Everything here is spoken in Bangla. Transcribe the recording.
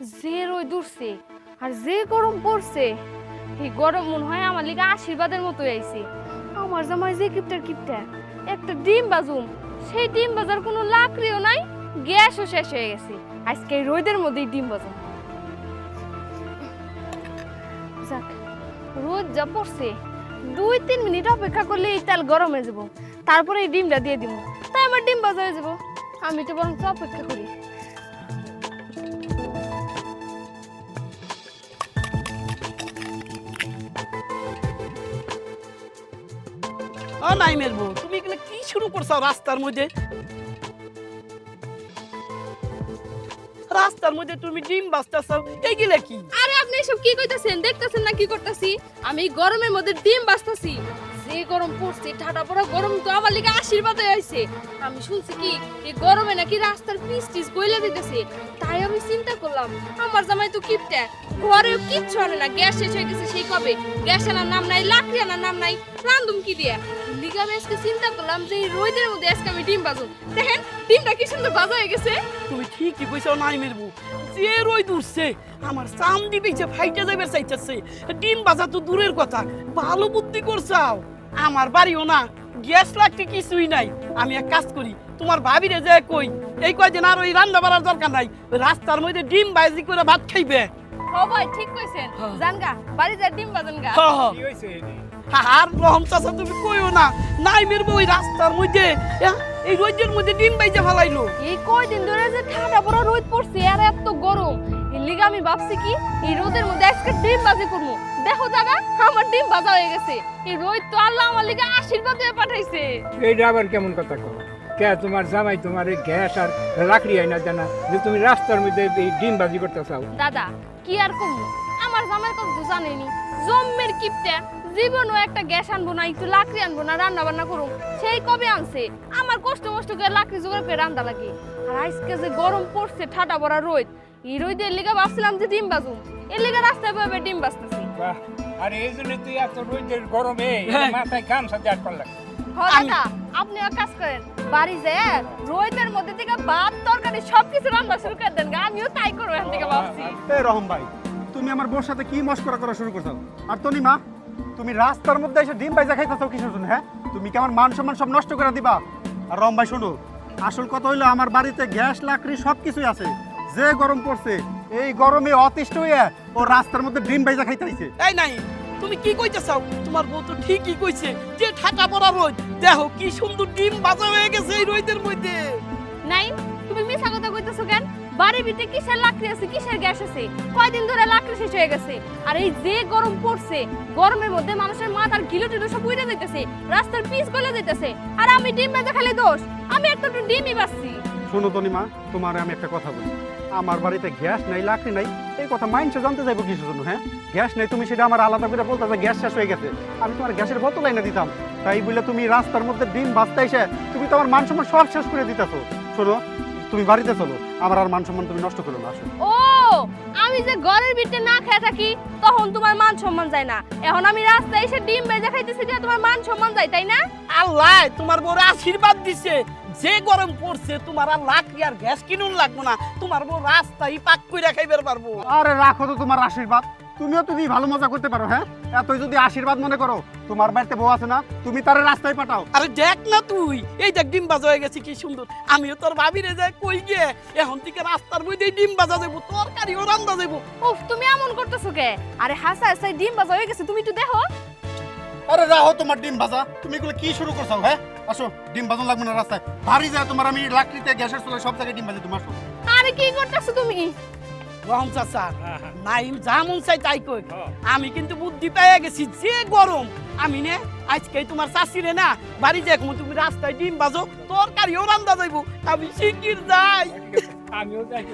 যে রোদ উঠছে আর যে গরম পড়ছে, এই গরম মনে হয় আমার লিগে আশীর্বাদের মতো আইছে। আমার জামাই যে কিপটার কিপটা একটা ডিম বাজুম, সেই ডিম বাজার কোনো লাকড়িও নাই, গ্যাসও শেষ হয়ে গেছে। আজকে এই রোদের মধ্যেই ডিম বাজুম। যাক, রোদ যা পড়ছে, দুই তিন মিনিট অপেক্ষা করলে এই তেল গরম হয়ে যাব। তারপরে এই ডিমটা দিয়ে দিব তাই আমার ডিম বাজা হয়ে যাব। আমি তো বরং অপেক্ষা করি। ও নাই মেরবো তুমি এখানে কি শুরু করছ রাস্তার মধ্যে? রাস্তার মধ্যে তুমি ডিম বাজতেছো এইগুলা কি? আরে আপনি এসব কি কইতাছেন? দেখতাছেন না কি করতাছি? আমি গরমের মধ্যে ডিম বাজতাছি যে গরম পড়ছে, ঠাটা পড়া গরম তো আমার লিগে আশীর্বাদ হয়েছে আমি শুনছি কি, এই গরমে নাকি রাস্তার পিস টিস গইলে দিতেছে তাই আমি চিন্তা করলাম, আমার জামাই তো কিপটা। ঘরেও কিচ্ছু আনে না, গ্যাস শেষ হয়ে গেছে সেই কবে? গ্যাস আনার নাম নাই, লাকড়ি আনার নাম নাই, রান্ধুম কি দিয়া? লিগে আমি চিন্তা করলাম যে এই রোদের মধ্যে আজকে আমি ডিম বাজুম দেখেন, ডিমটা কি সুন্দর বাজা হয়ে গেছে। তুমি ঠিকই কইছো, নাই মেরবো। যে রই দূরছে আমার চাম দিবেছে ফাইটে যাবে চাইতেছে। ডিম বাজা তো দূরের কথা, ভালো বুদ্ধি করছাও। আমার বাড়িও না গ্যাস লাগতে কিছুই নাই। আমি এক কাজ করি তোমার ভাবিরে যে কই এই কয়দিন আর ওই রান্না বাড়ার দরকার নাই রাস্তার মধ্যে ডিম বাইজি করে ভাত খাইবে। ও ভাই ঠিক কইছেন। হ্যাঁ। জানগা বাড়ি যা ডিম বাজান গা। হ হ আর রহম চাচা তুমি কইও না নাই মেরবো ওই রাস্তার মধ্যে এ, এই রোদের মধ্যে ডিম বাইজা ফেলাইলো। এই কয়দিন ধরে যে ঠান্ডা পড়া রোদ পড়ছে আর এত গরম। লিগে আমি ভাবছি কি এই রোদের মধ্যে আজকে ডিম বাজি করব দেখো দাদা আমার ডিম বাজা হয়ে গেছে। এই রোদ তো আল্লাহ আমার লিগে আশীর্বাদ দিয়ে পাঠাইছে। এইটা আবার কেমন কথা কো কে তোমার জামাই তোমার এই গ্যাস আর লাকড়ি আইনা জানা যে তুমি রাস্তার মধ্যে এই ডিম বাজি করতে চাও দাদা কি আর কমু? আমার জামাই তো বুঝা জানেনি জম্মের কিপটা। জীবনও একটা গ্যাস আনব না একটু লাকড়ি আনব না রান্না বান্না করুম। সেই কবে আনছে? আমার কষ্ট মষ্ট করে লাকড়ি জোগাড় করে রান্না লাগে। আর আজকে যে গরম পড়ছে ঠাটা পড়া রোদ এই রোদের লিগে ভাবছিলাম যে ডিম বাজুম এর লিগে রাস্তায় পাবে ডিম বাজতেছি বাহ আর এই জন্য তুই এত রোদের গরমে হ্যাঁ। মাথায় গাম সাথে আট পাল্লা হ দাদা আপনি এক কাজ করেন। বাড়ি যায় রোদের মধ্যে থেকে ভাত তরকারি সবকিছু রান্না শুরু করে দেন গা। আমিও তাই করব এখান থেকে ভাবছি। রহম ভাই তুমি আমার বোর সাথে কি মস্করা করা শুরু করছ? আর তনি মা তুমি রাস্তার মধ্যে এসে ডিম পাইজা খাইতেছো কিসের জন্য হ্যাঁ? তুমি কি আমার মান সম্মান সব নষ্ট করে দিবা? আর রহম ভাই শোনো আসল কথা হইল আমার বাড়িতে গ্যাস লাকড়ি সব কিছুই আছে। যে গরম পড়ছে এই গরমে অতিষ্ঠ হয়ে ও রাস্তার মধ্যে ডিম পাইজা খাইতেছে এই নাই তুমি কি কইতে চাও? তোমার বউ তো ঠিকই কইছে যে ঠাটা পড়া রোদ। দেখো কি সুন্দর ডিম বাজা হয়ে গেছে এই রোদের মধ্যে। নাই তুমি মিছা কথা কইতেছো কেন? বাড়ির ভিতরে কিসের লাকড়ি আছে? কিসের গ্যাস আছে? কয়দিন ধরে লাকড়ি শেষ হয়ে গেছে। আর এই যে গরম পড়ছে, গরমের মধ্যে মানুষের মাথার গিলো টিলো সব উড়ে যাইতেছে, রাস্তার পিচ গলে যাইতেছে। আর আমি ডিম বেজা খালি দোষ? আমি একটা একটু ডিমই বাসছি শোনো তনি মা তোমার আমি একটা কথা বলি। আমার বাড়িতে গ্যাস নাই, লাকড়ি নাই, এই কথা মাইন্ডসে জানতে চাইব কিসের জন্য হ্যাঁ? গ্যাস নেই, তুমি সেটা আমার আলাদা করে বলতে গ্যাস শেষ হয়ে গেছে। আমি তোমার গ্যাসের বোতল এনে দিতাম। তাই বলে তুমি রাস্তার মধ্যে ডিম বাঁচতে এসে তুমি তোমার মান সব শেষ করে দিতেছো। শোনো তুমি বাড়িতে চলো। আমার আর মান সম্মান তুমি নষ্ট করো না আসো। ও আমি যে ঘরের ভিতরে না খেয়ে থাকি তখন তোমার মান সম্মান যায় না। এখন আমি রাস্তায় এসে ডিম বেজা খাইতেছি যে তোমার মান সম্মান যায় তাই না? আল্লাহ তোমার বড় আশীর্বাদ দিছে। যে গরম পড়ছে তোমার আর লাকড়ি আর গ্যাস কিনুন লাগবো না। তোমার বউ রাস্তায় পাক কইরা খাইবার পারব। আরে রাখো তো তোমার আশীর্বাদ। তুমিও তুমি ভালো মজা করতে পারো হ্যাঁ? এতই যদি আশীর্বাদ মনে করো তোমার বাড়িতে বউ আছে না তুমি তার রাস্তায় পাঠাও। আরে দেখ না তুই এই দেখ ডিম বাজা হয়ে গেছে কি সুন্দর। আমিও তোর ভাবিরে যাই কই গে এখন থেকে রাস্তার মধ্যে ডিম বাজা দেবো তরকারিও রান্দা দেবো। উফ তুমি এমন করতেছো কে? আরে হাসা হাসাই ডিম বাজা হয়ে গেছে তুমি একটু দেখো। আরে রাহো তোমার ডিম ভাজা তুমি এগুলো কি শুরু করছ হ্যাঁ? আসো ডিম ভাজন লাগবে না রাস্তায়। ভারী যায় তোমার আমি লাকড়িতে গ্যাসের চুলায় সব জায়গায় ডিম ভাজি তোমার আসো। আরে কি করতেছো তুমি? রহম চাচা নাইম যেমন চাই তাই কই। আমি কিন্তু বুদ্ধি পেয়ে গেছি যে গরম। আমি নে আজকে তোমার চাষিরে না বাড়ি যাই তুমি রাস্তায় ডিম বাজো তরকারিও রান্দা যাইব। আমি শিগগির যাই। আমিও যাই।